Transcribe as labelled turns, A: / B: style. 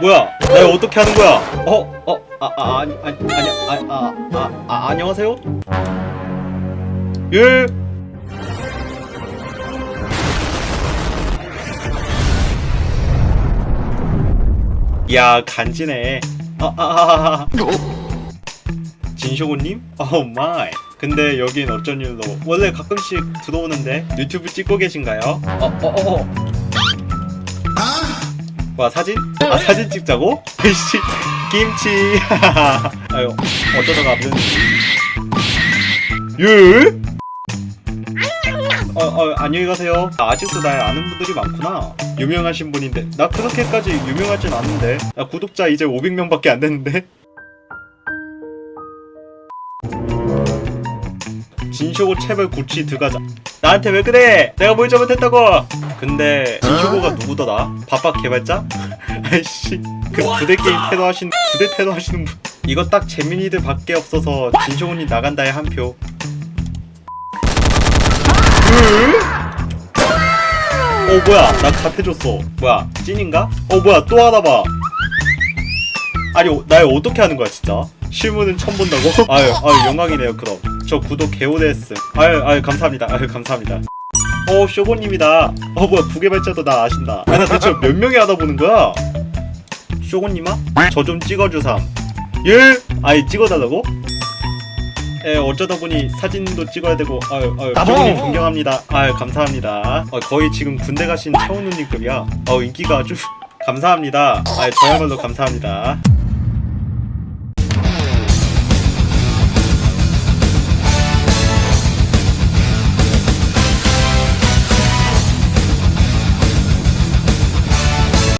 A: 뭐야 나 이거 어떻게 하는 거야 어? 어? 아, 아 아니 아니 아니 아, 아, 아, 아 안녕하세요 예 야 간지네 아, 아, 아, 아. 진쇼고님? 오 마이 근데 여긴 어쩐 일로 원래 가끔씩 들어오는데 유튜브 찍고 계신가요? 어, 어, 어, 어. 와 사진? 아 사진 찍자고? 씨 김치 아유 어쩌다가 그랬는지 예? 어, 어, 안녕히 가세요. 아, 아직도 날 아는 분들이 많구나. 유명하신 분인데. 나 그렇게까지 유명하진 않은데. 나 구독자 이제 500명밖에 안 됐는데. 진쇼고 채벌 구치 들어가자. 나한테 왜 그래? 내가 뭘 잘못했다고? 근데 진쇼고가 누구더라? 밥밥 개발자? 아이씨 그 부대 게임 테러 하신 부대 테러 하시는 분 이거 딱 재민이들 밖에 없어서 진쇼고님 나간다에 한 표. 어 뭐야 나 갓해줬어 뭐야 찐인가? 어 뭐야 또 하나 봐 아니 어, 날 어떻게 하는 거야 진짜 실물은 처음 본다고? 아유 아유 영광이네요 그럼 저 구독 개오데스 아유 아유 감사합니다 아유 감사합니다 어 쇼고님이다 어 뭐야 부개발자도 나 아신다 아나 대체 몇 명이 하다 보는 거야 쇼고님아? 저 좀 찍어주삼 예? 아이 찍어달라고? 예, 어쩌다 보니 사진도 찍어야 되고, 아유, 아유, 쇼고님 존경합니다. 아유, 감사합니다. 어, 거의 지금 군대 가신 차은우님급이야. 어, 인기가 아주 감사합니다. 아유, 저야말로 감사합니다.